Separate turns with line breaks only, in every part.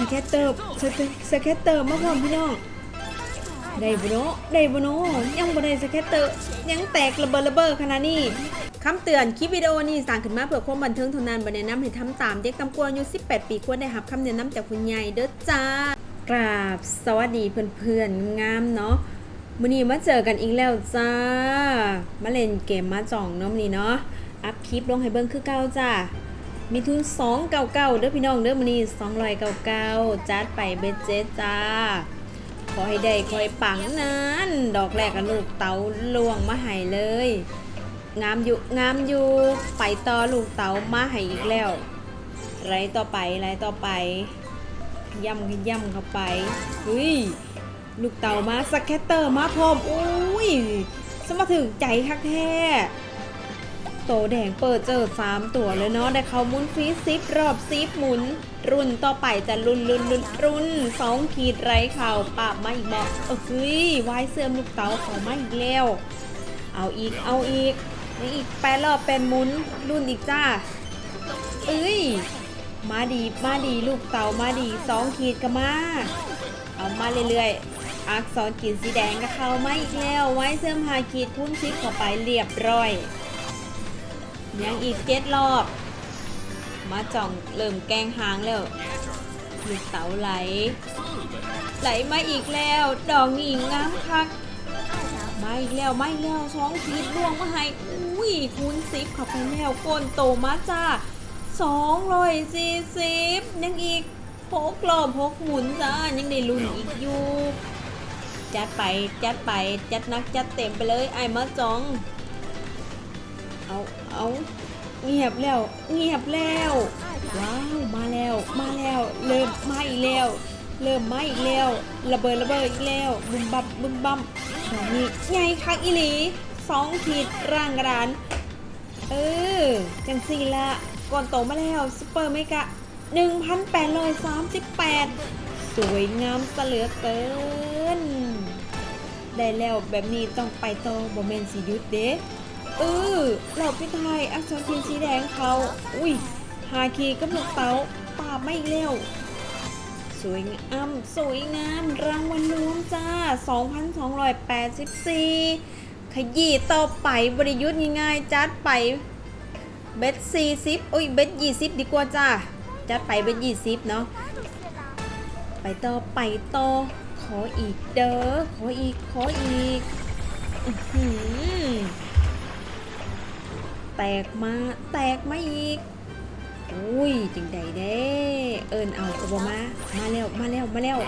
สแคตเตอร์สแคสแคตเตอร์มาพร้อมพี่น้องได้บ่เนได้บ่เนยังบ่ได้สแคตเตอร์ยังแตกระเบิดระเบ้อขนาดนี้คำเตือนคลิปวิดีโอนี้สร้างขึ้นมาเพื่อความบันเทิงเท่านั้นบ่แนะนำให้ทำตามเด็กตำกว่าอายุ18 ปีควรได้รับคำแนะนำจากคุณยายเด้อจ้ากราบสวัสดีเพื่อนๆงามเนาะมื้อนี้มาเจอกันอีกแล้วจ้ามาเล่นเกมมาจ่องเนาะมื้อนี้เนาะอัพคลิปลงให้เบิ่งคือเก่าจ้า มีทุน299เด้อพี่น้องเด้อมื้อนี้299จัดไปเบ็ดเจ็ดจ้า ขอให้ได้ขอให้ปังนั้นดอกแรกกับลูกเต๋าลวงมาให้เลย งามอยู่งามอยู่ไปต่อลูกเต๋ามาให้อีกแล้ว ไรต่อไปไรต่อไป ย่ำขย่ำเข้าไปเฮ้ยลูกเต๋ามาสแคตเตอร์มาพร้อมอุ้ยสมาถึงใจคักแท้ โตแดงเปิดเจอสามตัวเลยเนาะได้เขามุนฟรีซิปรอบซิปหมุน รุ่นต่อไปจะรุ่นรุ่นรุ่นรุ่นสองขีดไรเข่าปรับมาอีกบอกเอ้ยวายเสื่อมลูกเต๋าเขามาอีกแล้วเอาอีกเอาอีกนี่อีกแปดรอบเป็นมุนรุ่นอีกจ้าเอ้ยมาดีมาดีลูกเต๋ามาดีสองขีดก็มาเอามาเรื่อยๆอักษรขีดสีแดงก็เข้ามาอีกแล้ว ไว้เสื่อมหาขีดพุ่นซิปเข้าไปเรียบร้อย ยังอีกเจ็ดรอบ มาจ่องเริ่มแกงหางแล้วลูกเต๋าไหล ไหลมาอีกแล้ว ดอกนี่งามคักมาอีกแล้วมาอีกแล้วสองขีดล่วงมาให้อุ้ยคูณสิบเข้าไปแล้วก้นโตมาจ้าสองร้อยสี่สิบยังอีกพกรอบพกหมุนจ้ายังได้ลุ้นอีกอยู่จัดไปจัดไปจัดนักจัดเต็มไปเลยไอ้มาจอง เอาเอาเงียบแล้ว เงียบแล้ว ว้าวมาแล้ว มาแล้ว เริ่มมาอีกแล้ว เริ่มมาอีกแล้ว ระเบิดระเบิดอีกแล้วบึมบับบึมบัมดอกนี้ใหญ่คักอีหลีสองขีดร่างกระดานเออจังสี่ละก่อนโตมาแล้วซุปเปอร์เมกะ1,838 สวยงามเสลือเกิน ได้แล้วแบบนี้ต้องไปโต่อบ่แม่นสิยุดเด้ เออเหล่าพี่ไทยอักษรพิมพ์สีแดงเขาอุ้ยฮาคีกับลูกเตาปาไม่เร็วสวยงามสวยงามรางวัลรวมจ้า 2,284 ขยี้ต่อไปบริยุทธ์ง่ายๆจัดไปเบ็ด40อุ้ยเบ็ด20ดีกว่าจ้า จัดไปเบ็ด20เนาะไปต่อไปต่อขออีกเด้อขออีกขออีกอื้อหือ แตกมาแตกมาอีกอุ้ยจังใดเด้เอิญเอากระบมามาแล้วมาแล้วมาแล้ว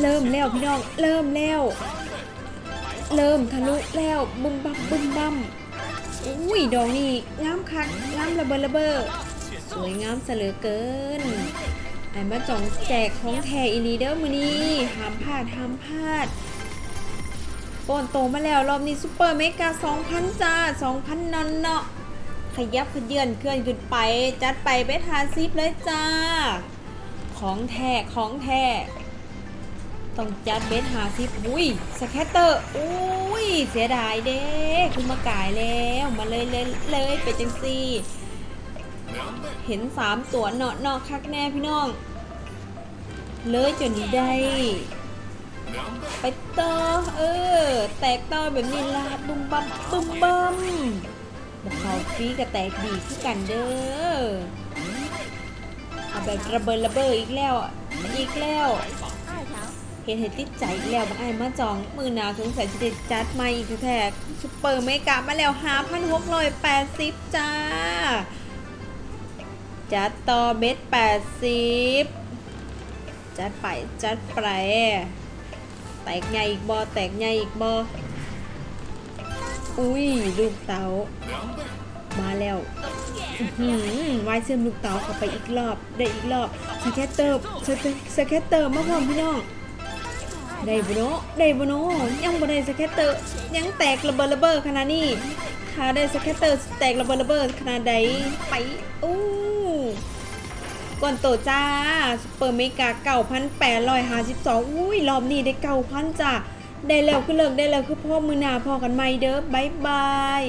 เริ่มแล้วพี่น้องเริ่มแล้ว เริ่มทะลุแล้วบึมบัมบึมบัมอุ้ยดอกนี่งามคักงามระเบิดระเบ้อสวยงามเสลือเกินไอ้มาจ่องแจกของแท้อีหลีเด้อมือนี้ห้ามพลาดห้ามพลาด ก่อนโตมาแล้ว รอบนี้ซูเปอร์เมกา2,000จ้า2,000นอนเนาะขยับขยื่นเคลื่อนขึ้นไป จัดไปเบทาซิปเลยจ้า ของแท้ของแท้ต้องจัดเบทหาซิปอุ้ยสแคตเตอร์อุ้ยเสียดายเด้คุณมากายแล้วมาเลยเลยเลยไปจังซี่เห็นสามตัวเนาะเนาะคักแน่พี่น้อง เลยจนได้ ไปต่อเออ แตกต่อแบบนี้ลาบุ้มบัมบุ้มบัมบอกเขาฟีกับแตกดีคือกันเด้อเอาแบบระเบิดระเบิดอีกแล้วอะอีกแล้ว เห็นเห็นติดใจอีกแล้วบางไอ้มาจองมือหนาวสงสัยจะได้จัดมาอีกแท้ซุปเปอร์เมกามาแล้วห้าพันหกร้อยแปดสิบจ้า จัดต่อเบ็ดแปดสิบจัดไปจัดไป แตกใหญ่อีกบอแตกใหญ่อีกบออุ้ยลูกเต๋ามาแล้วอือหือวายเสื่อมลูกเต๋าเข้าไปอีกรอบได้อีกรอบสแคตเตอร์สแคสแคตเตอร์มาพร้อมพี่น้องได้บุโนได้บุโนยังบ่ได้สแคตเตอร์ยังแตกระเบิดระเบ้อขนาดนี้ถ้าได้สแคตเตอร์แตกระเบิดระเบ้อขนาดใดไปอู้ ก่อนโตจ้าซุปเปอร์เมกาเก่าพันแปดร้อยห้าสิบสองอุ้ยรอบนี้ได้เก่าพันจ้าได้แล้วคือเลิกได้แล้วคือพ่อมือหนาพอกันไหมเด้อบายบาย